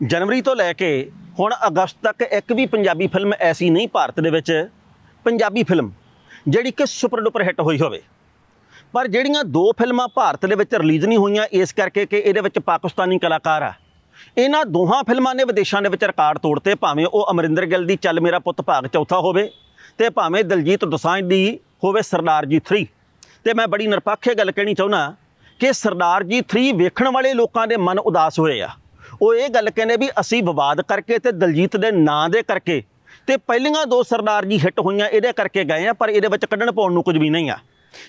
ਜਨਵਰੀ ਤੋਂ ਲੈ ਕੇ ਹੁਣ ਅਗਸਤ ਤੱਕ ਇੱਕ ਵੀ ਪੰਜਾਬੀ ਫਿਲਮ ਐਸੀ ਨਹੀਂ ਭਾਰਤ ਦੇ ਵਿੱਚ ਪੰਜਾਬੀ ਫਿਲਮ ਜਿਹੜੀ ਕਿ ਸੁਪਰ ਡੁਪਰ ਹਿੱਟ ਹੋਈ ਹੋਵੇ। ਪਰ ਜਿਹੜੀਆਂ ਦੋ ਫਿਲਮਾਂ ਭਾਰਤ ਦੇ ਵਿੱਚ ਰਿਲੀਜ਼ ਨਹੀਂ ਹੋਈਆਂ, ਇਸ ਕਰਕੇ ਕਿ ਇਹਦੇ ਵਿੱਚ ਪਾਕਿਸਤਾਨੀ ਕਲਾਕਾਰ ਆ। ਇਹਨਾਂ ਦੋਹਾਂ ਫਿਲਮਾਂ ਨੇ ਵਿਦੇਸ਼ਾਂ ਦੇ ਵਿੱਚ ਰਿਕਾਰਡ ਤੋੜਤੇ, ਭਾਵੇਂ ਉਹ ਅਮਰਿੰਦਰ ਗਿੱਲ ਦੀ ਚੱਲ ਮੇਰਾ ਪੁੱਤ ਭਾਗ ਚੌਥਾ ਹੋਵੇ ਤੇ ਭਾਵੇਂ ਦਲਜੀਤ ਦੋਸਾਂਝ ਦੀ ਹੋਵੇ ਸਰਦਾਰ ਜੀ 3 ਤੇ ਮੈਂ ਬੜੀ ਨਿਰਪੱਖ ਗੱਲ ਕਹਿਣੀ ਚਾਹੁੰਦਾ ਕਿ ਸਰਦਾਰ ਜੀ 3 ਵੇਖਣ ਵਾਲੇ ਲੋਕਾਂ ਦੇ ਮਨ ਉਦਾਸ ਹੋਏ ਆ। ਉਹ ਇਹ ਗੱਲ ਕਹਿੰਦੇ ਵੀ ਅਸੀਂ ਵਿਵਾਦ ਕਰਕੇ ਤੇ ਦਲਜੀਤ ਦੇ ਨਾਂ ਦੇ ਕਰਕੇ ਤੇ ਪਹਿਲੀਆਂ ਦੋ ਸਰਦਾਰ ਜੀ ਹਿੱਟ ਹੋਈਆਂ ਇਹਦੇ ਕਰਕੇ ਗਏ ਆ, ਪਰ ਇਹਦੇ ਵਿੱਚ ਕੱਢਣ ਪਾਉਣ ਨੂੰ ਕੁਝ ਵੀ ਨਹੀਂ ਆ।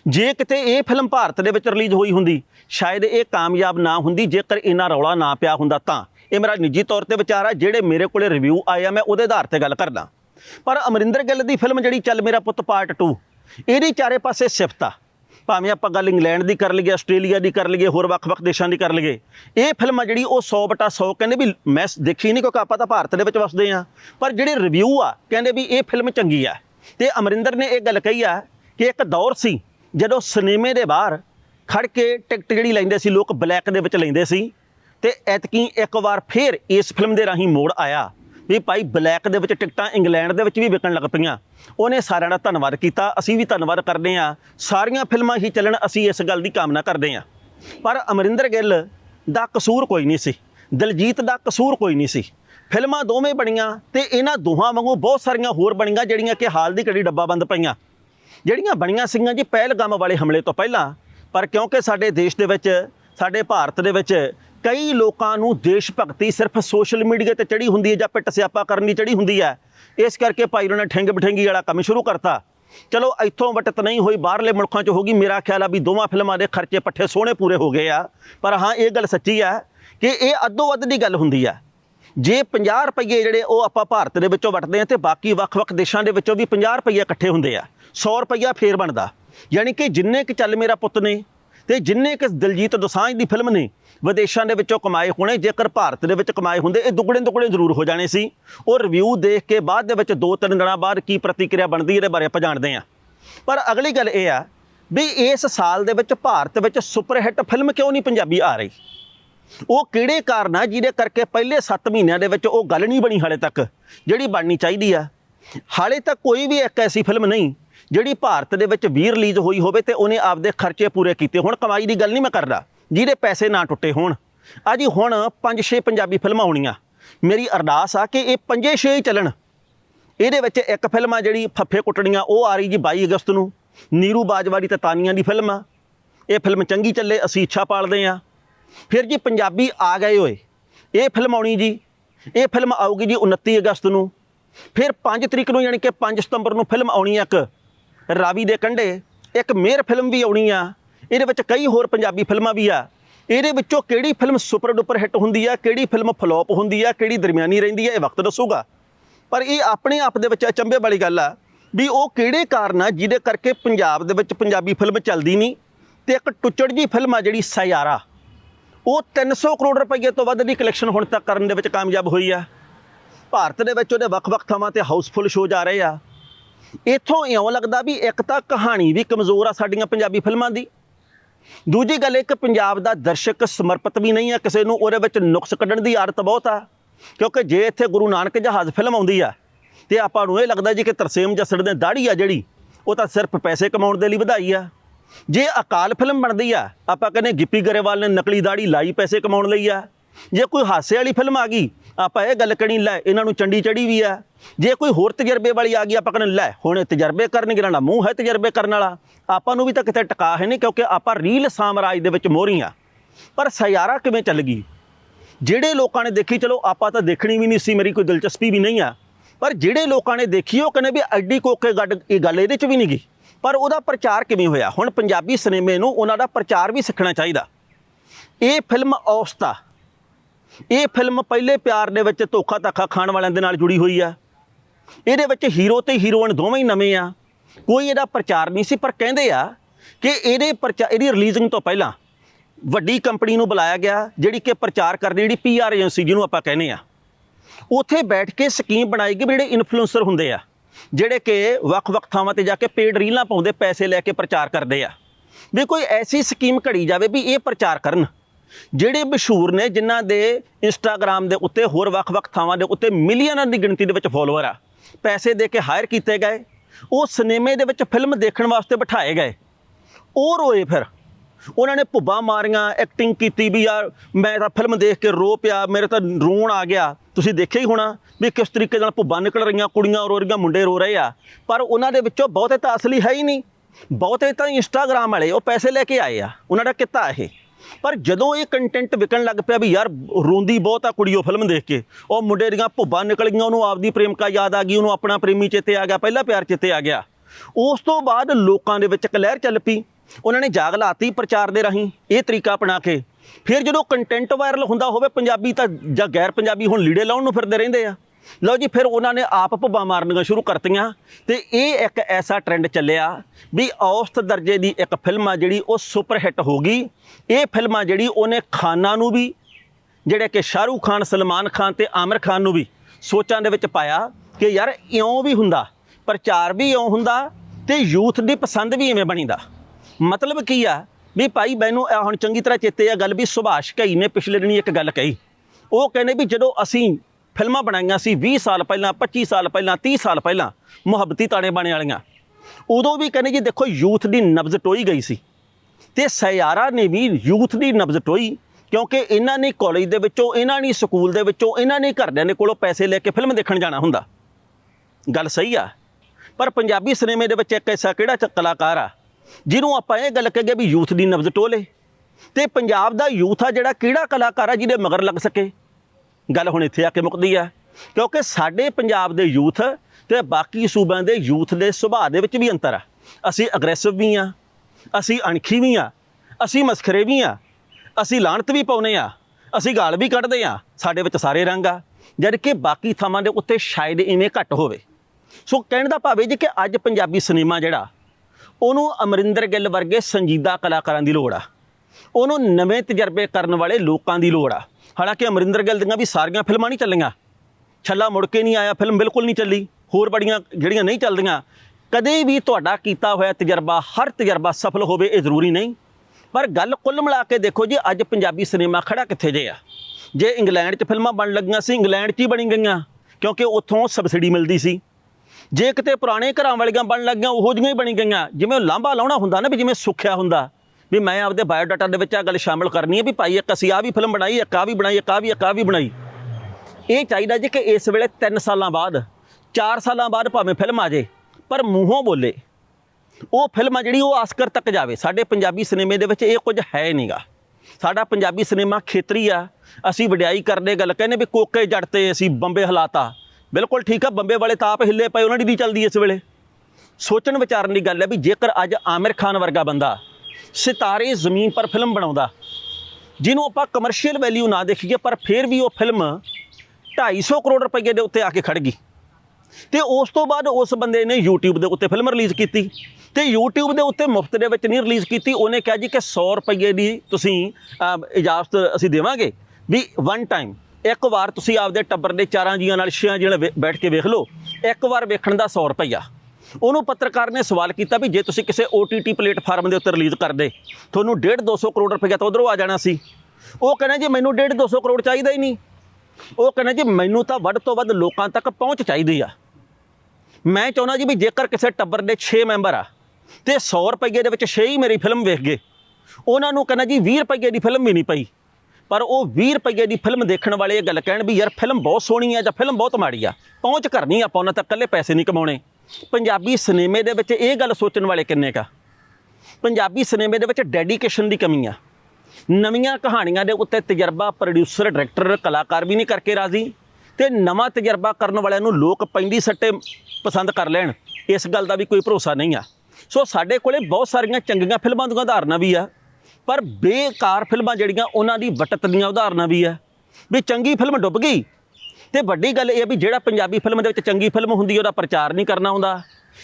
ਜੇ ਕਿਤੇ ਇਹ ਫਿਲਮ ਭਾਰਤ ਦੇ ਵਿੱਚ ਰਿਲੀਜ਼ ਹੋਈ ਹੁੰਦੀ, ਸ਼ਾਇਦ ਇਹ ਕਾਮਯਾਬ ਨਾ ਹੁੰਦੀ, ਜੇਕਰ ਇਹਨਾਂ ਰੌਲਾ ਨਾ ਪਿਆ ਹੁੰਦਾ ਤਾਂ। ਇਹ ਮੇਰਾ ਨਿੱਜੀ ਤੌਰ ਤੇ ਵਿਚਾਰ ਆ, ਜਿਹੜੇ ਮੇਰੇ ਕੋਲੇ ਰਿਵਿਊ ਆਏ ਆ, ਮੈਂ ਉਹਦੇ ਆਧਾਰ ਤੇ ਗੱਲ ਕਰਦਾ। ਪਰ ਅਮਰਿੰਦਰ ਗਿੱਲ ਦੀ ਫਿਲਮ ਜਿਹੜੀ ਚੱਲ, ਮੇਰਾ ਪੁੱਤ ਪਾਰਟ 2 ਇਹਦੀ ਚਾਰੇ ਪਾਸੇ ਸਿਫਤ ਆ। ਭਾਵੇਂ ਆਪਾਂ ਗੱਲ ਇੰਗਲੈਂਡ ਦੀ ਕਰ ਲਈਏ, ਆਸਟ੍ਰੇਲੀਆ ਦੀ ਕਰ ਲਈਏ, ਹੋਰ ਵੱਖ-ਵੱਖ ਦੇਸ਼ਾਂ ਦੀ ਕਰ ਲਈਏ, ਇਹ ਫਿਲਮ ਆ ਜਿਹੜੀ ਉਹ 100 ਬਟਾ 100 ਕਹਿੰਦੇ ਵੀ ਮੈਂ ਦੇਖੀ ਨਹੀਂ ਕਿਉਂਕਿ ਆਪਾਂ ਤਾਂ ਭਾਰਤ ਦੇ ਵਿੱਚ ਵਸਦੇ ਆ ਪਰ ਜਿਹੜੇ ਰਿਵਿਊ ਆ, ਕਹਿੰਦੇ ਵੀ ਇਹ ਫਿਲਮ ਚੰਗੀ ਆ। ਤੇ ਅਮਰਿੰਦਰ ਨੇ ਇਹ ਗੱਲ ਕਹੀ ਆ ਕਿ ਇੱਕ ਦੌਰ ਸੀ, ਜਦੋਂ ਸਿਨੇਮੇ ਦੇ ਬਾਹਰ ਖੜ ਕੇ ਟਿਕਟ ਜਿਹੜੀ ਲੈਂਦੇ ਸੀ, ਲੋਕ ਬਲੈਕ ਦੇ ਵਿੱਚ ਲੈਂਦੇ ਸੀ, ਤੇ ਐਤਕੀ ਇੱਕ ਵਾਰ ਫੇਰ ਇਸ ਫਿਲਮ ਦੇ ਰਾਹੀਂ ਮੋੜ ਆਇਆ। ਵੀ ਭਾਈ ਬਲੈਕ ਦੇ ਵਿੱਚ ਟਿਕਟਾਂ ਇੰਗਲੈਂਡ ਦੇ ਵਿੱਚ ਵੀ ਵਿਕਣ ਲੱਗ ਪਈਆਂ। ਉਹਨੇ ਸਾਰਿਆਂ ਦਾ ਧੰਨਵਾਦ ਕੀਤਾ। ਅਸੀਂ ਵੀ ਧੰਨਵਾਦ ਕਰਦੇ ਹਾਂ। ਸਾਰੀਆਂ ਫਿਲਮਾਂ ਹੀ ਚੱਲਣ, ਅਸੀਂ ਇਸ ਗੱਲ ਦੀ ਕਾਮਨਾ ਕਰਦੇ ਹਾਂ। ਪਰ ਅਮਰਿੰਦਰ ਗਿੱਲ ਦਾ ਕਸੂਰ ਕੋਈ ਨਹੀਂ ਸੀ। ਦਲਜੀਤ ਦਾ ਕਸੂਰ ਕੋਈ ਨਹੀਂ ਸੀ। ਫਿਲਮਾਂ ਦੋਵੇਂ ਬਣੀਆਂ ਤੇ ਇਹਨਾਂ ਦੋਹਾਂ ਵਾਂਗੂ ਬਹੁਤ ਸਾਰੀਆਂ ਹੋਰ ਬਣੀਆਂ, ਜਿਹੜੀਆਂ ਕਿ ਹਾਲ ਦੀ ਘੜੀ ਡੱਬਾ ਬੰਦ ਪਈਆਂ। ਜਿਹੜੀਆਂ ਬਣੀਆਂ ਸੀਗੀਆਂ ਜੀ ਪਹਿਲਗਾਮ ਵਾਲੇ ਹਮਲੇ ਤੋਂ ਪਹਿਲਾਂ, ਪਰ ਕਿਉਂਕਿ ਸਾਡੇ ਦੇਸ਼ ਦੇ ਵਿੱਚ, ਸਾਡੇ ਭਾਰਤ ਦੇ ਵਿੱਚ ਕਈ ਲੋਕਾਂ ਨੂੰ ਦੇਸ਼ ਭਗਤੀ ਸਿਰਫ ਸੋਸ਼ਲ ਮੀਡੀਆ ਤੇ ਚੜੀ ਹੁੰਦੀ ਹੈ ਜਾਂ ਪਿੱਟ ਸਿਆਪਾ ਕਰਨ ਦੀ ਚੜੀ ਹੁੰਦੀ ਹੈ। ਇਸ ਕਰਕੇ ਭਾਈ ਉਹਨਾਂ ਨੇ ਠਿੰਗ ਬਠਿੰਗੀ ਵਾਲਾ ਕੰਮ ਸ਼ੁਰੂ ਕਰਤਾ। ਚਲੋ, ਇੱਥੋਂ ਵਟਤ ਨਹੀਂ ਹੋਈ, ਬਾਹਰਲੇ ਮੁਲਕਾਂ 'ਚ ਹੋਗੀ ਮੇਰਾ ਖਿਆਲ ਆ ਵੀ ਦੋਵਾਂ ਫਿਲਮਾਂ ਦੇ ਖਰਚੇ ਪੱਠੇ ਸੋਹਣੇ ਪੂਰੇ ਹੋ ਗਏ ਆ। ਪਰ ਹਾਂ, ਇਹ ਗੱਲ ਸੱਚੀ ਆ ਕਿ ਇਹ ਅੱਧੋ ਅੱਧ ਦੀ ਗੱਲ ਹੁੰਦੀ ਆ। ਜੇ 50 ਰੁਪਏ ਜਿਹੜੇ ਉਹ ਆਪਾਂ ਭਾਰਤ ਦੇ ਵਿੱਚੋਂ ਵਟਦੇ ਆ ਤੇ ਬਾਕੀ ਵੱਖ-ਵੱਖ ਦੇਸ਼ਾਂ ਦੇ ਵਿੱਚੋਂ ਵੀ 50 ਰੁਪਏ ਇਕੱਠੇ ਹੁੰਦੇ ਆ। 100 ਰੁਪਇਆ ਫੇਰ ਬਣਦਾ। ਯਾਨੀ ਕਿ ਜਿੰਨੇ ਕਿ ਚੱਲ ਮੇਰਾ ਪੁੱਤ ਨੇ ਤੇ ਜਿੰਨੇ ਕਿ ਦਿਲਜੀਤ ਦੋਸਾਂਝ ਦੀ ਫਿਲਮ ਨੇ ਵਿਦੇਸ਼ਾਂ ਦੇ ਵਿੱਚੋਂ ਕਮਾਏ ਹੋਣੇ, ਜੇਕਰ ਭਾਰਤ ਦੇ ਵਿੱਚ ਕਮਾਏ ਹੁੰਦੇ, ਇਹ ਦੁੱਗਣੇ ਦੁੱਗਣੇ ਜ਼ਰੂਰ ਹੋ ਜਾਣੇ ਸੀ। ਉਹ ਰਿਵਿਊ ਦੇਖ ਕੇ ਬਾਅਦ ਦੇ ਵਿੱਚ ਦੋ ਤਿੰਨ ਦਿਨਾਂ ਬਾਅਦ ਕੀ ਪ੍ਰਤੀਕਿਰਿਆ ਬਣਦੀ, ਇਹਦੇ ਬਾਰੇ ਆਪਾਂ ਜਾਣਦੇ ਹਾਂ। ਪਰ ਅਗਲੀ ਗੱਲ ਇਹ ਆ ਵੀ ਇਸ ਸਾਲ ਦੇ ਵਿੱਚ ਭਾਰਤ ਵਿੱਚ ਸੁਪਰ ਹਿੱਟ ਫਿਲਮ ਕਿਉਂ ਨਹੀਂ ਪੰਜਾਬੀ ਆ ਰਹੀ? ਉਹ ਕਿਹੜੇ ਕਾਰਨ ਆ ਜਿਹਦੇ ਕਰਕੇ ਪਹਿਲੇ 7 ਮਹੀਨਿਆਂ ਦੇ ਵਿੱਚ ਉਹ ਗੱਲ ਨਹੀਂ ਬਣੀ ਹਾਲੇ ਤੱਕ? ਜਿਹੜੀ ਬਣਨੀ ਚਾਹੀਦੀ ਆ। ਹਾਲੇ ਤੱਕ ਕੋਈ ਵੀ ਇੱਕ ਐਸੀ ਫਿਲਮ ਨਹੀਂ, ਜਿਹੜੀ ਭਾਰਤ ਦੇ ਵਿੱਚ 20 ਰਿਲੀਜ਼ ਹੋਈ ਹੋਵੇ ਤੇ ਉਹਨੇ ਆਪਦੇ ਖਰਚੇ ਪੂਰੇ ਕੀਤੇ ਹੁਣ। ਕਮਾਈ ਦੀ ਗੱਲ ਨਹੀਂ ਮੈਂ ਕਰਦਾ। ਜਿਹਦੇ ਪੈਸੇ ਨਾ ਟੁੱਟੇ ਹੋਣ। ਆ ਜੀ ਹੁਣ 5-6 ਪੰਜਾਬੀ ਫਿਲਮਾਂ ਆਉਣੀਆਂ ਮੇਰੀ ਅਰਦਾਸ ਆ ਕਿ ਇਹ ਪੰਜੇ ਛੇ ਹੀ ਚੱਲਣ। ਇਹਦੇ ਵਿੱਚ ਇੱਕ ਫਿਲਮ ਆ ਜਿਹੜੀ ਫੱਫੇ ਕੁੱਟਣੀਆਂ, ਉਹ ਆ ਰਹੀ ਜੀ 22 ਅਗਸਤ ਨੂੰ। ਨੀਰੂ ਬਾਜਵਾੜੀ ਤੇ ਤਾਨੀਆਂ ਦੀ ਫਿਲਮ ਆ। ਇਹ ਫਿਲਮ ਚੰਗੀ ਚੱਲੇ, ਅਸੀਂ ਇੱਛਾ ਪਾਲਦੇ ਆ। ਫਿਰ ਜੀ ਪੰਜਾਬੀ ਆ ਗਏ ਹੋਏ ਇਹ ਫਿਲਮ ਆਉਣੀ ਜੀ। ਇਹ ਫਿਲਮ ਆਊਗੀ ਜੀ 29 ਅਗਸਤ ਨੂੰ। ਫਿਰ 5 ਤਰੀਕ ਨੂੰ ਯਾਨੀ ਕਿ 5 ਸਤੰਬਰ ਨੂੰ ਫਿਲਮ ਆਉਣੀ ਆ ਇੱਕ। ਰਾਵੀ ਦੇ ਕੰਢੇ। ਇੱਕ ਮੇਰ ਫਿਲਮ ਵੀ ਆਉਣੀ ਆ। ਇਹਦੇ ਵਿੱਚ ਕਈ ਹੋਰ ਪੰਜਾਬੀ ਫਿਲਮਾਂ ਵੀ ਆ। ਇਹਦੇ ਵਿੱਚੋਂ ਕਿਹੜੀ ਫਿਲਮ ਸੁਪਰ ਡੁਪਰ ਹਿੱਟ ਹੁੰਦੀ ਆ, ਕਿਹੜੀ ਫਿਲਮ ਫਲੋਪ ਹੁੰਦੀ ਆ, ਕਿਹੜੀ ਦਰਮਿਆਨੀ ਰਹਿੰਦੀ ਆ, ਇਹ ਵਕਤ ਦੱਸੂਗਾ। ਪਰ ਇਹ ਆਪਣੇ ਆਪ ਦੇ ਵਿੱਚ ਅਚੰਭੇ ਵਾਲੀ ਗੱਲ ਆ ਵੀ ਉਹ ਕਿਹੜੇ ਕਾਰਨ ਆ ਜਿਹਦੇ ਕਰਕੇ ਪੰਜਾਬ ਦੇ ਵਿੱਚ ਪੰਜਾਬੀ ਫਿਲਮ ਚੱਲਦੀ ਨਹੀਂ ਤੇ ਇੱਕ ਟੁੱਚੜ ਜੀ ਫਿਲਮ ਆ ਜਿਹੜੀ ਸਯਾਰਾ। ਉਹ 300 ਕਰੋੜ ਰੁਪਏ ਤੋਂ ਵੱਧ ਦੀ ਕਲੈਕਸ਼ਨ ਹੁਣ ਤੱਕ ਕਰਨ ਦੇ ਵਿੱਚ ਕਾਮਯਾਬ ਹੋਈ ਆ। ਭਾਰਤ ਦੇ ਵਿੱਚ ਉਹਦੇ ਵੱਖ-ਵੱਖ ਥਾਵਾਂ ਤੇ ਹਾਊਸਫੁੱਲ ਸ਼ੋਅ ਜਾ ਰਹੇ ਆ। ਇਥੋਂ ਇਉਂ ਲੱਗਦਾ ਵੀ ਇੱਕ ਤਾਂ ਕਹਾਣੀ ਵੀ ਕਮਜ਼ੋਰ ਆ ਸਾਡੀਆਂ ਪੰਜਾਬੀ ਫਿਲਮਾਂ ਦੀ ਦੂਜੀ ਗੱਲ ਇੱਕ ਪੰਜਾਬ ਦਾ ਦਰਸ਼ਕ ਸਮਰਪਿਤ ਵੀ ਨਹੀਂ ਹੈ ਕਿਸੇ ਨੂੰ ਉਹਦੇ ਵਿੱਚ ਨੁਕਸ ਕੱਢਣ ਦੀ ਆਦਤ ਬਹੁਤ ਆ। ਕਿਉਂਕਿ ਜੇ ਇੱਥੇ ਗੁਰੂ ਨਾਨਕ ਜਹਾਜ਼ ਫਿਲਮ ਆਉਂਦੀ ਆ, ਤੇ ਆਪਾਂ ਨੂੰ ਇਹ ਲੱਗਦਾ ਜੀ ਕਿ ਤਰਸੇਮ ਜੱਸੜ ਦੇ ਦਾੜੀ ਆ ਜਿਹੜੀ, ਉਹ ਤਾਂ ਸਿਰਫ ਪੈਸੇ ਕਮਾਉਣ ਦੇ ਲਈ ਵਧਾਈ ਆ। ਜੇ ਅਕਾਲ ਫਿਲਮ ਬਣਦੀ ਆ, ਆਪਾਂ ਕਹਿੰਦੇ ਗਿੱਪੀ ਗਰੇਵਾਲ ਨੇ ਨਕਲੀ ਦਾੜੀ ਲਾਈ ਪੈਸੇ ਕਮਾਉਣ ਲਈ ਆ। ਜੇ ਕੋਈ ਹਾਸੇ ਵਾਲੀ ਫਿਲਮ ਆ ਗਈ, ਆਪਾਂ ਇਹ ਗੱਲ ਕਣੀ ਲੈ, ਇਹਨਾਂ ਨੂੰ ਚੰਡੀ ਚੜੀ ਵੀ ਆ। ਜੇ ਕੋਈ ਹੋਰ ਤਜਰਬੇ ਵਾਲੀ ਆ ਗਈ, ਆਪਾਂ ਕਹਿੰਦੇ ਲੈ, ਹੁਣ ਇਹ ਤਜਰਬੇ ਕਰਨਗੇ, ਇਹਨਾਂ ਦਾ ਮੂੰਹ ਹੈ ਤਜਰਬੇ ਕਰਨ ਵਾਲਾ। ਆਪਾਂ ਨੂੰ ਵੀ ਤਾਂ ਕਿਤੇ ਟਿਕਾ ਹੈ ਨਹੀਂ, ਕਿਉਂਕਿ ਆਪਾਂ ਰੀਲ ਸਾਮਰਾਜ ਦੇ ਵਿੱਚ ਮੋਹਰੀ ਆ। ਪਰ ਸਯਾਰਾ ਕਿਵੇਂ ਚੱਲ ਗਈ? ਜਿਹੜੇ ਲੋਕਾਂ ਨੇ ਦੇਖੀ, ਚਲੋ, ਆਪਾਂ ਤਾਂ ਦੇਖਣੀ ਵੀ ਨਹੀਂ ਸੀ, ਮੇਰੀ ਕੋਈ ਦਿਲਚਸਪੀ ਵੀ ਨਹੀਂ ਆ। ਪਰ ਜਿਹੜੇ ਲੋਕਾਂ ਨੇ ਦੇਖੀ, ਉਹ ਕਹਿੰਦੇ ਵੀ ਐਡੀ ਕੋਕੇ ਗੱਡ ਇਹ ਗੱਲ ਇਹਦੇ 'ਚ ਵੀ ਨਹੀਂ ਗਈ। ਪਰ ਉਹਦਾ ਪ੍ਰਚਾਰ ਕਿਵੇਂ ਹੋਇਆ? ਹੁਣ ਪੰਜਾਬੀ ਸਿਨੇਮੇ ਨੂੰ ਉਹਨਾਂ ਦਾ ਪ੍ਰਚਾਰ ਵੀ ਸਿੱਖਣਾ ਚਾਹੀਦਾ। ਇਹ ਫਿਲਮ ਔਸਤਾ ਇਹ ਫਿਲਮ ਪਹਿਲੇ ਪਿਆਰ ਦੇ ਵਿੱਚ ਧੋਖਾ ਧੱਕਾ ਖਾਣ ਵਾਲਿਆਂ ਦੇ ਨਾਲ ਜੁੜੀ ਹੋਈ ਆ। ਇਹਦੇ ਵਿੱਚ ਹੀਰੋ ਤੇ ਹੀਰੋਇਨ ਦੋਵੇਂ ਹੀ ਨਵੇਂ ਆ। ਕੋਈ ਇਹਦਾ ਪ੍ਰਚਾਰ ਨਹੀਂ ਸੀ, ਪਰ ਕਹਿੰਦੇ ਆ ਕਿ ਇਹਦੇ ਪ੍ਰਚਾਰ ਇਹਦੀ ਰਿਲੀਜ਼ਿੰਗ ਤੋਂ ਪਹਿਲਾਂ ਵੱਡੀ ਕੰਪਨੀ ਨੂੰ ਬੁਲਾਇਆ ਗਿਆ, ਜਿਹੜੀ ਕਿ ਪ੍ਰਚਾਰ ਕਰਦੀ, ਜਿਹੜੀ ਪੀਆਰ ਏਜੰਸੀ ਜਿਹਨੂੰ ਆਪਾਂ ਕਹਿੰਦੇ ਆ। ਉੱਥੇ ਬੈਠ ਕੇ ਸਕੀਮ ਬਣਾਈ ਗਈ ਵੀ ਜਿਹੜੇ ਇਨਫਲੂਐਂਸਰ ਹੁੰਦੇ ਆ, ਜਿਹੜੇ ਕਿ ਵੱਖ-ਵੱਖ ਥਾਵਾਂ ਤੇ ਜਾ ਕੇ ਪੇਡ ਰੀਲਾਂ ਪਾਉਂਦੇ, ਪੈਸੇ ਲੈ ਕੇ ਪ੍ਰਚਾਰ ਕਰਦੇ ਆ। ਵੀ ਕੋਈ ਐਸੀ ਸਕੀਮ ਘੜੀ ਜਾਵੇ ਵੀ ਇਹ ਪ੍ਰਚਾਰ ਕਰਨ। ਜਿਹੜੇ ਮਸ਼ਹੂਰ ਨੇ, ਜਿਨ੍ਹਾਂ ਦੇ ਇੰਸਟਾਗ੍ਰam ਦੇ ਉੱਤੇ ਹੋਰ ਵੱਖ-ਵੱਖ ਥਾਵਾਂ ਦੇ ਉੱਤੇ ਮਿਲੀਅਨਾਂ ਦੀ ਗਿਣਤੀ ਦੇ ਵਿੱਚ ਫਾਲੋਅਰ ਆ। ਪੈਸੇ ਦੇ ਕੇ ਹਾਇਰ ਕੀਤੇ ਗਏ। ਉਹ ਸਿਨੇਮੇ ਦੇ ਵਿੱਚ ਫਿਲਮ ਦੇਖਣ ਵਾਸਤੇ ਬਿਠਾਏ ਗਏ। ਉਹ ਰੋਏ ਫਿਰ। ਉਹਨਾਂ ਨੇ ਭੁੱਬਾਂ ਮਾਰੀਆਂ ਐਕਟਿੰਗ ਕੀਤੀ ਵੀ ਯਾਰ, ਮੈਂ ਤਾਂ ਫਿਲਮ ਦੇਖ ਕੇ ਰੋ ਪਿਆ, ਮੇਰੇ ਤਾਂ ਰੋਣ ਆ ਗਿਆ। ਤੁਸੀਂ ਦੇਖਿਆ ਹੀ ਹੋਣਾ ਵੀ ਕਿਸ ਤਰੀਕੇ ਨਾਲ ਭੁੱਬਾਂ ਨਿਕਲ ਰਹੀਆਂ, ਕੁੜੀਆਂ ਰੋ ਰਹੀਆਂ, ਮੁੰਡੇ ਰੋ ਰਹੇ ਆ। ਪਰ ਉਹਨਾਂ ਦੇ ਵਿੱਚੋਂ ਬਹੁਤੇ ਤਾਂ ਅਸਲੀ ਹੈ ਹੀ ਨਹੀਂ। ਬਹੁਤੇ ਤਾਂ ਇੰਸਟਾਗ੍ਰam ਵਾਲੇ, ਉਹ ਪੈਸੇ ਲੈ ਕੇ ਆਏ ਆ। ਉਹਨਾਂ ਦਾ ਕਿੱਤਾ ਇਹ। ਪਰ ਜਦੋਂ ਇਹ ਕੰਟੈਂਟ ਵਿਕਣ ਲੱਗ ਪਿਆ ਵੀ ਯਾਰ ਰੋਂਦੀ ਬਹੁਤ ਆ ਕੁੜੀ ਉਹ ਫਿਲਮ ਦੇਖ ਕੇ, ਉਹ ਮੁੰਡੇ ਦੀਆਂ ਭੁੱਬਾਂ ਨਿਕਲ ਗਈਆਂ, ਉਹਨੂੰ ਆਪਦੀ ਪ੍ਰੇਮਿਕਾ ਯਾਦ ਆ ਗਈ, ਉਹਨੂੰ ਆਪਣਾ ਪ੍ਰੇਮੀ ਚੇਤੇ ਆ ਗਿਆ, ਪਹਿਲਾ ਪਿਆਰ ਚੇਤੇ ਆ ਗਿਆ। ਉਸ ਤੋਂ ਬਾਅਦ ਲੋਕਾਂ ਦੇ ਵਿੱਚ ਇੱਕ ਲਹਿਰ ਚੱਲ ਪਈ, ਉਹਨਾਂ ਨੇ ਜਾਗ ਲਾਤੀ ਪ੍ਰਚਾਰ ਦੇ ਰਾਹੀਂ, ਇਹ ਤਰੀਕਾ ਅਪਣਾ ਕੇ। ਫਿਰ ਜਦੋਂ ਕੰਟੈਂਟ ਵਾਇਰਲ ਹੁੰਦਾ ਹੋਵੇ, ਪੰਜਾਬੀ ਤਾਂ ਜਾਂ ਗੈਰ ਪੰਜਾਬੀ ਹੁਣ ਲੀੜੇ ਲਾਉਣ ਨੂੰ ਫਿਰਦੇ ਰਹਿੰਦੇ ਆ। ਲਓ ਜੀ, ਫਿਰ ਉਹਨਾਂ ਨੇ ਆਪ ਭੁੱਬਾਂ ਮਾਰਨੀਆਂ ਸ਼ੁਰੂ ਕਰਤੀਆਂ ਤੇ ਇਹ ਇੱਕ ਐਸਾ ਟ੍ਰੈਂਡ ਚੱਲਿਆ ਵੀ ਔਸਤ ਦਰਜੇ ਦੀ ਇੱਕ ਫਿਲਮ ਆ ਜਿਹੜੀ ਉਹ ਸੁਪਰ ਹਿੱਟ ਹੋ ਗਈ। ਇਹ ਫਿਲਮਾਂ ਜਿਹੜੀ ਉਹਨੇ ਖਾਨਾਂ ਨੂੰ ਵੀ, ਜਿਹੜੇ ਕਿ ਸ਼ਾਹਰੂਖ ਖਾਨ, ਸਲਮਾਨ ਖਾਨ ਤੇ ਆਮਿਰ ਖਾਨ ਨੂੰ ਵੀ ਸੋਚਾਂ ਦੇ ਵਿੱਚ ਪਾਇਆ ਕਿ ਯਾਰ ਇਉਂ ਵੀ ਹੁੰਦਾ, ਪ੍ਰਚਾਰ ਵੀ ਇਉਂ ਹੁੰਦਾ ਤੇ ਯੂਥ ਦੀ ਪਸੰਦ ਵੀ ਇਵੇਂ ਬਣੀਦਾ। ਮਤਲਬ ਕੀ ਆ ਵੀ ਭਾਈ ਮੈਨੂੰ ਇਹ ਹੁਣ ਚੰਗੀ ਤਰ੍ਹਾਂ ਚੇਤੇ ਆ ਗੱਲ ਵੀ ਸੁਭਾਸ਼ ਘਈ ਨੇ ਪਿਛਲੇ ਦਿਨੀ ਇੱਕ ਗੱਲ ਕਹੀ। ਉਹ ਕਹਿੰਦੇ ਵੀ ਜਦੋਂ ਅਸੀਂ ਫਿਲਮਾਂ ਬਣਾਈਆਂ ਸੀ 20 ਸਾਲ ਪਹਿਲਾਂ 25 ਸਾਲ ਪਹਿਲਾਂ 30 ਸਾਲ ਪਹਿਲਾਂ, ਮੁਹੱਬਤੀ ਤਾਣੇ ਬਾਣੇ ਵਾਲੀਆਂ। ਉਦੋਂ ਵੀ ਕਹਿੰਦੇ ਜੀ ਦੇਖੋ ਯੂਥ ਦੀ ਨਬਜ਼ ਟੋਈ ਗਈ ਸੀ। ਤੇ ਸਿਆਰਾ ਨੇ ਵੀ ਯੂਥ ਦੀ ਨਬਜ਼ ਟੋਈ, ਕਿਉਂਕਿ ਇਹਨਾਂ ਨੇ ਕਾਲਜ ਦੇ ਵਿੱਚੋਂ, ਇਹਨਾਂ ਨੇ ਸਕੂਲ ਦੇ ਵਿੱਚੋਂ, ਇਹਨਾਂ ਨੇ ਘਰਦਿਆਂ ਦੇ ਕੋਲੋਂ ਪੈਸੇ ਲੈ ਕੇ ਫਿਲਮ ਦੇਖਣ ਜਾਣਾ ਹੁੰਦਾ। ਗੱਲ ਸਹੀ ਆ, ਪਰ ਪੰਜਾਬੀ ਸਿਨੇਮੇ ਦੇ ਵਿੱਚ ਇੱਕ ਐਸਾ ਕਿਹੜਾ ਚ ਕਲਾਕਾਰ ਆ, ਜਿਹਨੂੰ ਆਪਾਂ ਇਹ ਗੱਲ ਕਹੀਏ ਵੀ ਯੂਥ ਦੀ ਨਬਜ਼ ਟੋਲੇ। ਤੇ ਪੰਜਾਬ ਦਾ ਯੂਥ ਆ ਜਿਹੜਾ ਕਿਹੜਾ ਕਲਾਕਾਰ ਆ ਜਿਹਦੇ ਮਗਰ ਲੱਗ ਸਕੇ? ਗੱਲ ਹੁਣ ਇੱਥੇ ਆ ਕੇ ਮੁੱਕਦੀ ਆ। ਕਿਉਂਕਿ ਸਾਡੇ ਪੰਜਾਬ ਦੇ ਯੂਥ ਤੇ ਬਾਕੀ ਸੂਬਿਆਂ ਦੇ ਯੂਥ ਦੇ ਸੁਭਾਅ ਦੇ ਵਿੱਚ ਵੀ ਅੰਤਰ ਆ। ਅਸੀਂ ਅਗਰੈਸਿਵ ਵੀ ਆ, ਅਸੀਂ ਅਣਖੀ ਵੀ ਆ, ਅਸੀਂ ਮਸਖਰੇ ਵੀ ਆ, ਅਸੀਂ ਲਾਣਤ ਵੀ ਪਾਉਨੇ ਆ, ਅਸੀਂ ਗਾਲ ਵੀ ਕੱਢਦੇ ਆ, ਸਾਡੇ ਵਿੱਚ ਸਾਰੇ ਰੰਗ ਆ। ਜਦ ਕਿ ਬਾਕੀ ਥਾਵਾਂ ਦੇ ਉੱਤੇ ਸ਼ਾਇਦ ਇਵੇਂ ਘੱਟ ਹੋਵੇ। ਸੋ ਕਹਿਣ ਦਾ ਭਾਵ ਇਹ ਜੀ ਕਿ ਅੱਜ ਪੰਜਾਬੀ ਸਿਨੇਮਾ ਜਿਹੜਾ, ਉਹਨੂੰ ਅਮਰਿੰਦਰ ਗਿੱਲ ਵਰਗੇ ਸੰਜੀਦਾ ਕਲਾਕਾਰਾਂ ਦੀ ਲੋੜ ਆ। ਉਹਨੂੰ ਨਵੇਂ ਤਜਰਬੇ ਕਰਨ ਵਾਲੇ ਲੋਕਾਂ ਦੀ ਲੋੜ ਆ। ਹਾਲਾਂਕਿ ਅਮਰਿੰਦਰ ਗਿੱਲ ਦੀਆਂ ਵੀ ਸਾਰੀਆਂ ਫਿਲਮਾਂ ਨਹੀਂ ਚੱਲੀਆਂ। ਛੱਲਾ ਮੁੜ ਕੇ ਨਹੀਂ ਆਇਆ, ਫਿਲਮ ਬਿਲਕੁਲ ਨਹੀਂ ਚੱਲੀ। ਹੋਰ ਬੜੀਆਂ ਜਿਹੜੀਆਂ ਨਹੀਂ ਚੱਲਦੀਆਂ, ਕਦੇ ਵੀ ਤੁਹਾਡਾ ਕੀਤਾ ਹੋਇਆ ਤਜਰਬਾ, ਹਰ ਤਜਰਬਾ ਸਫਲ ਹੋਵੇ ਇਹ ਜ਼ਰੂਰੀ ਨਹੀਂ। ਪਰ ਗੱਲ ਕੁੱਲ ਮਿਲਾ ਕੇ ਦੇਖੋ ਜੀ, ਅੱਜ ਪੰਜਾਬੀ ਸਿਨੇਮਾ ਖੜਾ ਕਿੱਥੇ ਜੇ ਆ ਜੇ ਇੰਗਲੈਂਡ 'ਚ ਫਿਲਮਾਂ ਬਣ ਲੱਗੀਆਂ ਸੀ, ਇੰਗਲੈਂਡ 'ਚ ਹੀ ਬਣੀ ਗਈਆਂ, ਕਿਉਂਕਿ ਉੱਥੋਂ ਸਬਸਿਡੀ ਮਿਲਦੀ ਸੀ। ਜੇ ਕਿਤੇ ਪੁਰਾਣੇ ਘਰਾਂ ਵਾਲੀਆਂ ਬਣ ਲੱਗੀਆਂ, ਉਹੋ ਜਿਹੀਆਂ ਹੀ ਬਣੀ ਗਈਆਂ, ਜਿਵੇਂ ਉਹ ਲਾਂਭਾ ਲਾਉਣਾ ਹੁੰਦਾ ਨਾ ਵੀ ਜਿਵੇਂ ਸੁੱਖਿਆ ਹੁੰਦਾ। ਵੀ ਮੈਂ ਆਪਦੇ ਬਾਇਓਡਾਟਾ ਦੇ ਵਿੱਚ ਆ ਗੱਲ ਸ਼ਾਮਿਲ ਕਰਨੀ ਹੈ ਵੀ ਭਾਈ ਇੱਕ ਅਸੀਂ ਆ ਵੀ ਫਿਲਮ ਬਣਾਈ, ਇੱਕ ਆ ਵੀ ਬਣਾਈ, ਇੱਕ ਆ ਵੀ, ਇੱਕ ਆ ਵੀ ਬਣਾਈ। ਇਹ ਚਾਹੀਦਾ ਜੀ ਕਿ ਇਸ ਵੇਲੇ 3 ਸਾਲਾਂ ਬਾਅਦ 4 ਸਾਲਾਂ ਬਾਅਦ ਭਾਵੇਂ ਫਿਲਮ ਆ ਜੇ, ਪਰ ਮੂੰਹੋਂ ਬੋਲੇ। ਉਹ ਫਿਲਮ ਆ ਜਿਹੜੀ ਉਹ ਆਸਕਰ ਤੱਕ ਜਾਵੇ। ਸਾਡੇ ਪੰਜਾਬੀ ਸਿਨੇਮੇ ਦੇ ਵਿੱਚ ਇਹ ਕੁਝ ਹੈ ਨਹੀਂਗਾ ਸਾਡਾ ਪੰਜਾਬੀ ਸਿਨੇਮਾ ਖੇਤਰੀ ਆ। ਅਸੀਂ ਵਡਿਆਈ ਕਰਦੇ ਗੱਲ ਕਹਿੰਦੇ ਵੀ ਕੋਕੇ ਜੜ ਤੇ ਅਸੀਂ ਬੰਬੇ ਹਲਾਤਾ। ਬਿਲਕੁਲ ਠੀਕ ਆ, ਬੰਬੇ ਵਾਲੇ ਤਾਂ ਆਪ ਹਿੱਲੇ ਪਏ, ਉਹਨਾਂ ਦੀ ਨਹੀਂ ਚੱਲਦੀ ਇਸ ਵੇਲੇ। ਸੋਚਣ ਵਿਚਾਰਨ ਦੀ ਗੱਲ ਹੈ ਵੀ ਜੇਕਰ ਅੱਜ ਆਮਿਰ ਖਾਨ ਵਰਗਾ ਬੰਦਾ ਸਿਤਾਰੇ ਜ਼ਮੀਨ ਪਰ ਫਿਲਮ ਬਣਾਉਂਦਾ। ਜਿਹਨੂੰ ਆਪਾਂ ਕਮਰਸ਼ੀਅਲ ਵੈਲਿਊ ਨਾ ਦੇਖੀਏ, ਪਰ ਫਿਰ ਵੀ ਉਹ ਫਿਲਮ 250 ਕਰੋੜ ਰੁਪਏ ਦੇ ਉੱਤੇ ਆ ਕੇ ਖੜ ਗਈ। ਤੇ ਉਸ ਤੋਂ ਬਾਅਦ ਉਸ ਬੰਦੇ ਨੇ YouTube ਦੇ ਉੱਤੇ ਫਿਲਮ ਰਿਲੀਜ਼ ਕੀਤੀ। ਤੇ YouTube ਦੇ ਉੱਤੇ ਮੁਫਤ ਦੇ ਵਿੱਚ ਨਹੀਂ ਰਿਲੀਜ਼ ਕੀਤੀ। ਉਹਨੇ ਕਿਹਾ ਜੀ ਕਿ 100 ਰੁਪਏ ਦੀ ਤੁਸੀਂ ਇਜਾਜ਼ਤ ਅਸੀਂ ਦੇਵਾਂਗੇ ਵੀ ਵਨ ਟਾਈਮ ਇੱਕ ਵਾਰ ਤੁਸੀਂ ਆਪਦੇ ਟੱਬਰ ਦੇ ਚਾਰਾਂ ਜੀਆਂ ਨਾਲ ਛਿਆਂ ਜੀਆਂ ਵੇ- ਬੈਠ ਕੇ ਵੇਖ ਲਓ। ਇੱਕ ਵਾਰ ਵੇਖਣ ਦਾ 100 ਰੁਪਈਆ। ਉਹਨੂੰ ਪੱਤਰਕਾਰ ਨੇ ਸਵਾਲ ਕੀਤਾ ਵੀ ਜੇ ਤੁਸੀਂ ਕਿਸੇ OTT ਪਲੇਟਫਾਰਮ ਦੇ ਉੱਤੇ ਰਿਲੀਜ਼ ਕਰਦੇ, ਤੁਹਾਨੂੰ 1.5 200 ਕਰੋੜ ਰੁਪਈਆ ਤਾਂ ਉਧਰੋਂ ਆ ਜਾਣਾ ਸੀ। ਉਹ ਕਹਿੰਦਾ ਜੀ ਮੈਨੂੰ 1.5 200 ਕਰੋੜ ਚਾਹੀਦਾ ਹੀ ਨਹੀਂ। ਉਹ ਕਹਿੰਦਾ ਜੀ ਮੈਨੂੰ ਤਾਂ ਵੱਧ ਤੋਂ ਵੱਧ ਲੋਕਾਂ ਤੱਕ ਪਹੁੰਚ ਚਾਹੀਦੀ ਆ। ਮੈਂ ਚਾਹੁੰਦਾ ਜੀ ਵੀ ਜੇਕਰ ਕਿਸੇ ਟੱਬਰ ਦੇ 6 ਮੈਂਬਰ ਆ, ਤੇ 100 ਰੁਪਏ ਦੇ ਵਿੱਚ 6 ਹੀ ਮੇਰੀ ਫਿਲਮ ਵੇਖ ਗਏ। ਉਹਨਾਂ ਨੂੰ ਕਹਿੰਦਾ ਜੀ 20 ਰੁਪਏ ਦੀ ਫਿਲਮ ਵੀ ਨਹੀਂ ਪਈ। ਪਰ ਉਹ 20 ਰੁਪਏ ਦੀ ਫਿਲਮ ਦੇਖਣ ਵਾਲੇ ਇਹ ਗੱਲ ਕਹਿਣ ਵੀ ਯਾਰ ਫਿਲਮ ਬਹੁਤ ਸੋਹਣੀ ਆ ਜਾਂ ਫਿਲਮ ਬਹੁਤ ਮਾੜੀ ਆ, ਪਹੁੰਚ ਕਰਨੀ ਆਪਾਂ ਉਹਨਾਂ ਤੱਕ, ਇਕੱਲੇ ਪੈਸੇ ਨਹੀਂ ਕਮਾਉਣੇ। ਪੰਜਾਬੀ ਸਿਨੇਮੇ ਦੇ ਵਿੱਚ ਇਹ ਗੱਲ ਸੋਚਣ ਵਾਲੇ ਕਿੰਨੇ ਕਾ ਪੰਜਾਬੀ ਸਿਨੇਮੇ ਦੇ ਵਿੱਚ ਡੈਡੀਕੇਸ਼ਨ ਦੀ ਕਮੀ ਆ। ਨਵੀਆਂ ਕਹਾਣੀਆਂ ਦੇ ਉੱਤੇ ਤਜਰਬਾ ਪ੍ਰੋਡਿਊਸਰ ਡਾਇਰੈਕਟਰ ਕਲਾਕਾਰ ਵੀ ਨਹੀਂ ਕਰਕੇ ਰਾਜ਼ੀ ਤੇ ਨਵਾਂ ਤਜਰਬਾ ਕਰਨ ਵਾਲਿਆਂ ਨੂੰ ਲੋਕ ਪੈਂਦੀ ਸੱਟੇ ਪਸੰਦ ਕਰ ਲੈਣ, ਇਸ ਗੱਲ ਦਾ ਵੀ ਕੋਈ ਭਰੋਸਾ ਨਹੀਂ ਆ। ਸੋ ਸਾਡੇ ਕੋਲੇ ਬਹੁਤ ਸਾਰੀਆਂ ਚੰਗੀਆਂ ਫਿਲਮਾਂ ਦੀਆਂ ਉਦਾਹਰਨਾਂ ਵੀ ਆ, ਪਰ ਬੇਕਾਰ ਫਿਲਮਾਂ ਜਿਹੜੀਆਂ ਉਹਨਾਂ ਦੀ ਵਟਤ ਦੀਆਂ ਉਦਾਹਰਨਾਂ ਵੀ ਆ, ਵੀ ਚੰਗੀ ਫਿਲਮ ਡੁੱਬ ਗਈ ਤੇ ਵੱਡੀ ਗੱਲ ਇਹ ਆ ਵੀ ਜਿਹੜਾ ਪੰਜਾਬੀ ਫਿਲਮ ਦੇ ਵਿੱਚ ਚੰਗੀ ਫਿਲਮ ਹੁੰਦੀ ਉਹਦਾ ਪ੍ਰਚਾਰ ਨਹੀਂ ਕਰਨਾ ਹੁੰਦਾ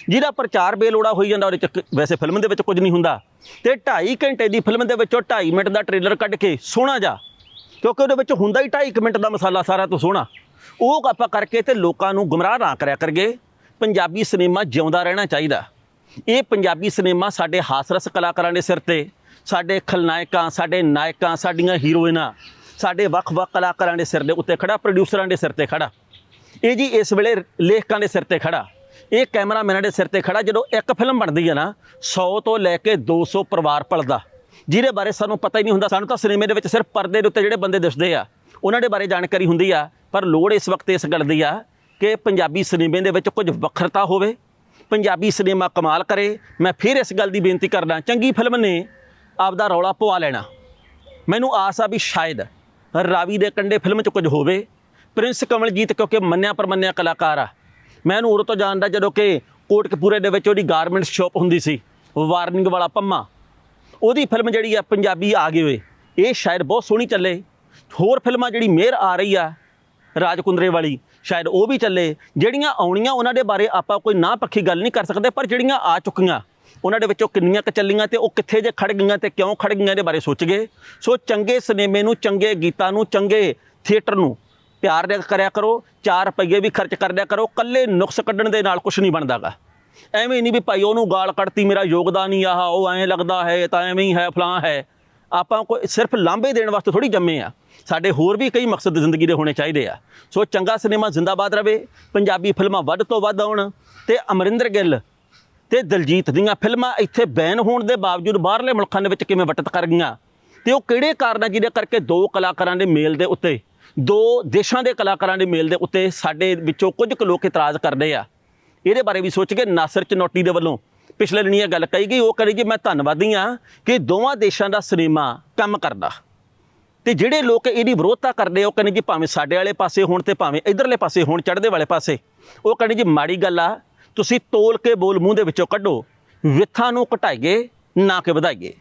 ਜਿਹਦਾ ਪ੍ਰਚਾਰ ਬੇਲੋੜਾ ਹੋਈ ਜਾਂਦਾ, ਉਹਦੇ ਚ ਵੈਸੇ ਫਿਲਮ ਦੇ ਵਿੱਚ ਕੁਝ ਨਹੀਂ ਹੁੰਦਾ। ਤੇ 2.5 ਘੰਟੇ ਦੀ ਫਿਲਮ ਦੇ ਵਿੱਚੋਂ 2.5 ਮਿੰਟ ਦਾ ਟ੍ਰੇਲਰ ਕੱਢ ਕੇ ਸੋਹਣਾ ਜਾ। ਕਿਉਂਕਿ ਉਹਦੇ ਵਿੱਚ ਹੁੰਦਾ ਹੀ 2.5 ਮਿੰਟ ਦਾ ਮਸਾਲਾ ਸਾਰਾ ਤੋਂ ਸੋਹਣਾ। ਉਹ ਆਪਾਂ ਕਰਕੇ ਤੇ ਲੋਕਾਂ ਨੂੰ ਗੁੰਮਰਾਹ ਨਾ ਕਰਿਆ ਕਰਗੇ ਪੰਜਾਬੀ ਸਿਨੇਮਾ ਜਿਉਂਦਾ ਰਹਿਣਾ ਚਾਹੀਦਾ। ਇਹ ਪੰਜਾਬੀ ਸਿਨੇਮਾ ਸਾਡੇ ਹਾਸਰਸ ਕਲਾਕਾਰਾਂ ਦੇ ਸਿਰ ਤੇ, ਸਾਡੇ ਖਲਨਾਇਕਾਂ, ਸਾਡੇ ਨਾਇਕਾਂ, ਸਾਡੀਆਂ ਹੀਰੋਇਨਾਂ ਸਾਡੇ ਵੱਖ-ਵੱਖ ਕਲਾਕਾਰਾਂ ਦੇ ਸਿਰ ਦੇ ਉੱਤੇ ਖੜਾ ਪ੍ਰੋਡਿਊਸਰਾਂ ਦੇ ਸਿਰ ਤੇ ਖੜਾ। ਇਹ ਜੀ ਇਸ ਵੇਲੇ ਲੇਖਕਾਂ ਦੇ ਸਿਰ ਤੇ ਖੜਾ। ਇਹ ਕੈਮਰਾਮੈਨਾਂ ਦੇ ਸਿਰ ਤੇ ਖੜਾ, ਜਦੋਂ ਇੱਕ ਫਿਲਮ ਬਣਦੀ ਹੈ ਨਾ 100 ਤੋਂ ਲੈ ਕੇ 200 ਪਰਿਵਾਰ ਪਲਦਾ। ਜਿਹਦੇ ਬਾਰੇ ਸਾਨੂੰ ਪਤਾ ਹੀ ਨਹੀਂ ਹੁੰਦਾ, ਸਾਨੂੰ ਤਾਂ ਸਿਨੇਮੇ ਦੇ ਵਿੱਚ ਸਿਰਫ ਪਰਦੇ ਦੇ ਉੱਤੇ ਜਿਹੜੇ ਬੰਦੇ ਦਿਸਦੇ ਆ, ਉਹਨਾਂ ਦੇ ਬਾਰੇ ਜਾਣਕਾਰੀ ਹੁੰਦੀ ਆ। ਪਰ ਲੋੜ ਇਸ ਵਕਤ ਇਸ ਗੱਲ ਦੀ ਆ ਕਿ ਪੰਜਾਬੀ ਸਿਨੇਮੇ ਦੇ ਵਿੱਚ ਕੁਝ ਵੱਖਰਤਾ ਹੋਵੇ, ਪੰਜਾਬੀ ਸਿਨੇਮਾ ਕਮਾਲ ਕਰੇ। ਮੈਂ ਫਿਰ ਇਸ ਗੱਲ ਦੀ ਬੇਨਤੀ ਕਰਦਾ, ਚੰਗੀ ਫਿਲਮ ਨੇ ਆਪਦਾ ਰੌਲਾ ਪਵਾ ਲੈਣਾ। ਮੈਨੂੰ ਆਸ ਆ ਵੀ ਸ਼ਾਇਦ ਰਾਵੀ ਦੇ ਕੰਡੇ ਫਿਲਮ 'ਚ ਕੁਝ ਹੋਵੇ। ਪ੍ਰਿੰਸ ਕਮਲਜੀਤ ਕਿਉਂਕਿ ਮੰਨਿਆ ਪਰਮੰਨਿਆ ਕਲਾਕਾਰ ਆ। ਮੈਂ ਉਹਨੂੰ ਉਦੋਂ ਤੋਂ ਜਾਣਦਾ ਜਦੋਂ ਕਿ ਕੋਟਕਪੂਰੇ ਦੇ ਵਿੱਚ ਉਹਦੀ ਗਾਰਮੈਂਟਸ ਸ਼ਾਪ ਹੁੰਦੀ ਸੀ ਵਾਰਨਿੰਗ ਵਾਲਾ ਪੰਮਾ। ਉਹਦੀ ਫਿਲਮ ਜਿਹੜੀ ਆ, ਪੰਜਾਬੀ ਆ ਗਈ ਹੋਏ ਇਹ ਸ਼ਾਇਦ ਬਹੁਤ ਸੋਹਣੀ ਚੱਲੇ। ਹੋਰ ਫਿਲਮਾਂ ਜਿਹੜੀ ਮੇਰ ਆ ਰਹੀ ਆ, ਰਾਜਕੁੰਦਰੇ ਵਾਲੀ, ਸ਼ਾਇਦ ਉਹ ਵੀ ਚੱਲੇ। ਜਿਹੜੀਆਂ ਆਉਣੀਆਂ ਉਹਨਾਂ ਦੇ ਬਾਰੇ ਆਪਾਂ ਕੋਈ ਨਾ ਪੱਖੀ ਗੱਲ ਨਹੀਂ ਕਰ ਸਕਦੇ, ਪਰ ਜਿਹੜੀਆਂ ਆ ਚੁੱਕੀਆਂ ਉਹਨਾਂ ਦੇ ਵਿੱਚੋਂ ਕਿੰਨੀਆਂ ਕੁ ਚੱਲੀਆਂ ਤੇ ਉਹ ਕਿੱਥੇ ਜੇ ਖੜ ਗਈਆਂ ਤੇ ਕਿਉਂ ਖੜ ਗਈਆਂ ਦੇ ਬਾਰੇ ਸੋਚ ਗਏ। ਸੋ ਚੰਗੇ ਸਿਨੇਮੇ ਨੂੰ, ਚੰਗੇ ਗੀਤਾਂ ਨੂੰ, ਚੰਗੇ ਥੀਏਟਰ ਨੂੰ ਪਿਆਰ ਦੇ ਕਰਿਆ ਕਰੋ 4 ਰੁਪਏ ਵੀ ਖਰਚ ਕਰਦਿਆ ਕਰੋ ਕੱਲੇ ਨੁਕਸ ਕੱਢਣ ਦੇ ਨਾਲ ਕੁਝ ਨਹੀਂ ਬਣਦਾਗਾ। ਐਵੇਂ ਨਹੀਂ ਵੀ ਭਾਈ ਉਹਨੂੰ ਗਾਲ ਕੱਢਤੀ, ਮੇਰਾ ਯੋਗਦਾਨ ਹੀ ਆਹ, ਉਹ ਐਂ ਲੱਗਦਾ ਹੈ ਤਾਂ ਐਵੇਂ ਹੀ ਹੈ, ਫਲਾਂ ਹੈ। ਆਪਾਂ ਕੋਈ ਸਿਰਫ ਲਾਂਭੇ ਦੇਣ ਵਾਸਤੇ ਥੋੜੀ ਜੰਮੇ ਆ। ਸਾਡੇ ਹੋਰ ਵੀ ਕਈ ਮਕਸਦ ਜ਼ਿੰਦਗੀ ਦੇ ਹੋਣੇ ਚਾਹੀਦੇ ਆ। ਸੋ ਚੰਗਾ ਸਿਨੇਮਾ ਜ਼ਿੰਦਾਬਾਦ ਰਵੇ, ਪੰਜਾਬੀ ਫਿਲਮਾਂ ਵੱਧ ਤੋਂ ਵੱਧ ਆਉਣ ਤੇ ਅਮਰਿੰਦਰ ਗਿੱਲ ਤੇ ਦਲਜੀਤ ਦੀਆਂ ਫਿਲਮਾਂ ਇੱਥੇ ਬੈਨ ਹੋਣ ਦੇ ਬਾਵਜੂਦ ਬਾਹਰਲੇ ਮੁਲਕਾਂ ਦੇ ਵਿੱਚ ਕਿਵੇਂ ਵਟਤ ਕਰ ਗਈਆਂ? ਤੇ ਉਹ ਕਿਹੜੇ ਕਾਰਨ ਆ ਜਿਹਦੇ ਕਰਕੇ ਦੋ ਕਲਾਕਾਰਾਂ ਦੇ ਮੇਲ ਦੇ ਉੱਤੇ ਦੋ ਦੇਸ਼ਾਂ ਦੇ ਕਲਾਕਾਰਾਂ ਦੇ ਮੇਲ ਦੇ ਉੱਤੇ ਸਾਡੇ ਵਿੱਚੋਂ ਕੁਝ ਕੁ ਲੋਕ ਇਤਰਾਜ਼ ਕਰਦੇ ਆ? ਇਹਦੇ ਬਾਰੇ ਵੀ ਸੋਚ ਕੇ ਨਾਸਰ ਚਨੋਟੀ ਦੇ ਵੱਲੋਂ ਪਿਛਲੇ ਦਿਨੀ ਇਹ ਗੱਲ ਕਹੀ ਗਈ ਉਹ ਕਰੀ ਜੀ ਮੈਂ ਧੰਨਵਾਦੀ ਆ ਕਿ ਦੋਵਾਂ ਦੇਸ਼ਾਂ ਦਾ ਸਿਨੇਮਾ ਕੰਮ ਕਰਦਾ। ਤੇ ਜਿਹੜੇ ਲੋਕ ਇਹਦੀ ਵਿਰੋਧਤਾ ਕਰਦੇ ਆ, ਉਹ ਕਹਿੰਦੇ ਜੀ ਭਾਵੇਂ ਸਾਡੇ ਵਾਲੇ ਪਾਸੇ ਹੋਣ ਤੇ ਭਾਵੇਂ ਇਧਰਲੇ ਪਾਸੇ ਹੋਣ ਚੜ੍ਹਦੇ ਵਾਲੇ ਪਾਸੇ ਉਹ ਕਹਿੰਦੇ ਜੀ ਮਾੜੀ ਗੱਲ ਆ ਤੁਸੀਂ ਤੋਲ ਕੇ ਬੋਲ ਮੂੰਹ ਦੇ ਵਿੱਚੋਂ ਕੱਢੋ। ਵਿਥਾਂ ਨੂੰ ਘਟਾਈਏ ਨਾ ਕਿ ਵਧਾਈਏ।